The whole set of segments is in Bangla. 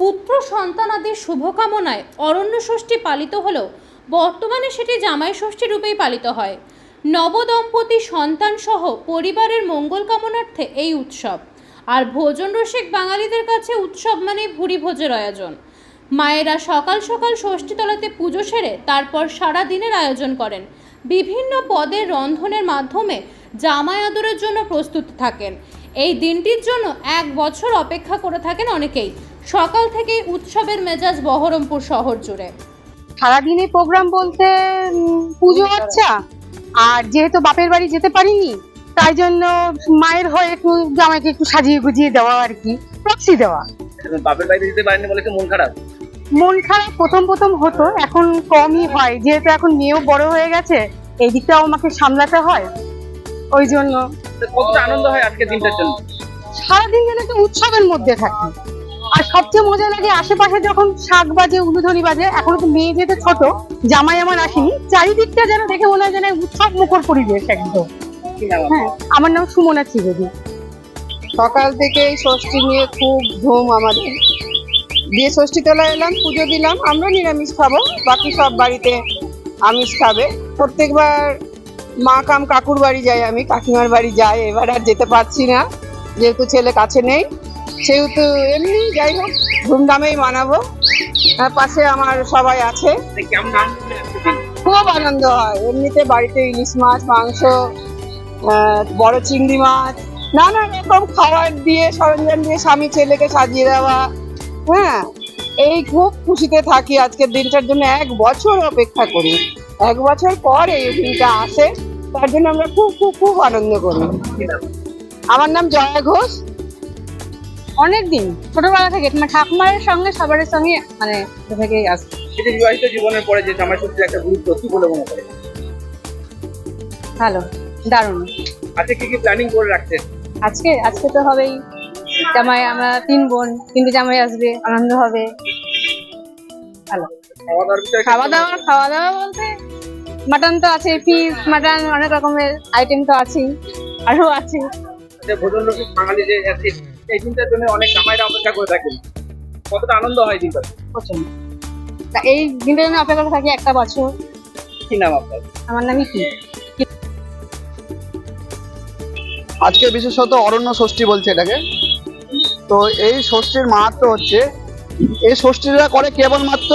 পুত্র সন্তানাদির শুভকামনায় অরণ্য ষষ্ঠী পালিত হলেও বর্তমানে সেটি জামাই ষষ্ঠী রূপেই পালিত হয়। নবদম্পতি সন্তান সহ পরিবারের মঙ্গল কামনার্থে এই উৎসব। আর ভোজন রসিক বাঙালিদের কাছে উৎসব মানে ভুরি ভোজের আয়োজন। মায়েরা সকাল সকাল ষষ্ঠীতলাতে পুজো সেরে তারপর সারা দিনের আয়োজন করেন। বিভিন্ন পদের রন্ধনের মাধ্যমে জামাই আদরের জন্য প্রস্তুত থাকেন। এই দিনটির জন্য এক বছর অপেক্ষা করে থাকেন অনেকেই। সকাল থেকেই উৎসবের মেজাজ বহরমপুর শহর জুড়ে। সারাদিনে প্রোগ্রাম বলতে পুজো আচ্ছা আর যেহেতু বাপের বাড়ি যেতে পারিনি তাই জন্য মায়ের হয়ে একটু জামাইকে একটু সাজিয়ে গুজিয়ে দেওয়া আর কি প্রক্সি দেওয়া। বাপের বাড়িতে যেতে পারেনি বলে মন খারাপ। মন খারাপ প্রথম প্রথম হতো এখন কমই হয়। যেহেতু এখন মেয়েও বড় হয়ে গেছে এই দিকটাও আমাকে সামলাতে হয় ওই জন্য। তো কতটা আনন্দ হয় আজকের দিনটার জন্য? সারাদিন যেন একটা উৎসবের মধ্যে থাকি। সবচেয়ে মজা লাগে আশেপাশে যখন শাক বাজে উলুধনি বাজে, এখন তো মেয়ে যেহেতু ছোট, জামাই আমার আসেনি, চারিদিকটা যেন দেখে মনে হয় যেন উৎসব মুখর পরিবেশ একদম? হ্যাঁ আমার নাম সুমনা ত্রিবেদী। সকাল থেকেই ষষ্ঠী নিয়ে খুব ধুম আমাদের। দিয়ে ষষ্ঠী তোলা এলাম, পুজো দিলাম আমরা নিরামিষ খাব, বাকি সব বাড়িতে আমিষ খাবে। প্রত্যেকবার মা কাম কাকুর বাড়ি যাই আমি, কাকিমার বাড়ি যাই, এবার আর যেতে পারছি না, যেহেতু ছেলে কাছে নেই। সেহেতু এমনি যাই হোক, ধুমধামেই মানাবো। আর পাশে আমার সবাই আছে। হয়? খুব আনন্দ হয়। এমনিতে বাড়িতে ইলিশ মাছ, মাংস বড় চিংড়ি মাছ, নানা রকম খাবার দিয়ে, সরঞ্জাম দিয়ে স্বামী ছেলেকে সাজিয়ে দেওয়া। হ্যাঁ এই খুব খুশিতে থাকি আজকের দিনটার জন্য। এক বছর অপেক্ষা করি। এক বছর পর এই দিনটা আসে। তার জন্য আমরা খুব খুব খুব আনন্দ করি। আমার নাম জয়া ঘোষ। অনেক দিন ছোটবেলা থেকে মানে ঠাকুমার সঙ্গে সবার সঙ্গে মানে থেকেই আসছে এই বিবাহিত জীবনের পরে যে জামাই ষষ্ঠীর একটা গুরুত্ব কি বলে মনে করে ভালো দারুণ। আজকে কি কি প্ল্যানিং করে রাখছেন? আজকে আজকে তো হবেই। জামাই আমরা তিন বোন তিনটে জামাই আসবে আনন্দ হবে। ভালো। খাওয়া দাওয়া খাওয়া দাওয়া বলতে মাটন তো আছে ফিশ মাটন অনেক রকমের আইটেম তো আছেই আরও আছে। যে ভোজন রসিক বাঙালি যে আছে এই দিনটার জন্য অনেক জামাইরা অপেক্ষা করে থাকেন। কতটা আনন্দ হয় দিনটা? তা এই দিনটা আমি অপেক্ষা করে থাকি একটা বছর। কি নাম আপনার? আমার নামই কি? আজকে বিশেষত অরণ্য ষষ্ঠী বলছে এটাকে। তো এই ষষ্ঠীর মাহাত্ম হচ্ছে এই ষষ্ঠীরা করে কেবলমাত্র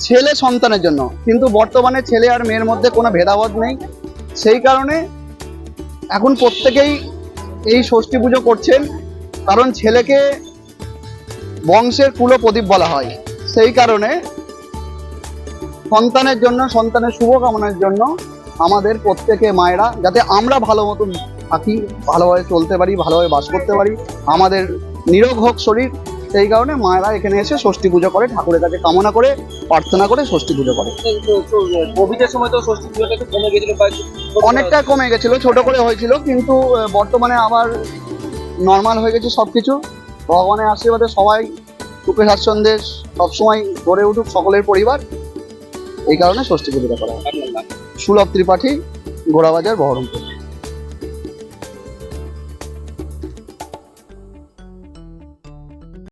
ছেলে সন্তানের জন্য। কিন্তু বর্তমানে ছেলে আর মেয়ের মধ্যে কোনো ভেদাভেদ নেই। সেই কারণে এখন প্রত্যেকেই এই ষষ্ঠী পুজো করছেন। কারণ ছেলেকে বংশের কুলো প্রদীপ বলা হয়। সেই কারণে সন্তানের জন্য সন্তানের শুভকামনার জন্য আমাদের প্রত্যেকে মায়েরা যাতে আমরা ভালো মতন থাকি ভালোভাবে চলতে পারি ভালোভাবে বাস করতে পারি আমাদের নিরোগ হোক শরীর সেই কারণে মায়েরা এখানে এসে ষষ্ঠী পুজো করে ঠাকুরের কাছে কামনা করে প্রার্থনা করে ষষ্ঠী পুজো করে। কোভিডের সময় তো ষষ্ঠী পুজোটা কমে গেছিল অনেকটা কমে গেছিল ছোট করে হয়েছিল কিন্তু বর্তমানে আবার নর্মাল হয়ে গেছে সব কিছু ভগবানের আশীর্বাদে সবাই সুখে স্বাচ্ছন্দ্যে সবসময় গড়ে উঠুক সকলের পরিবার। এই কারণে ষষ্ঠী পুজোটা করা হয়। সুলভ ত্রিপাঠী গোড়াবাজার বহরমপুর।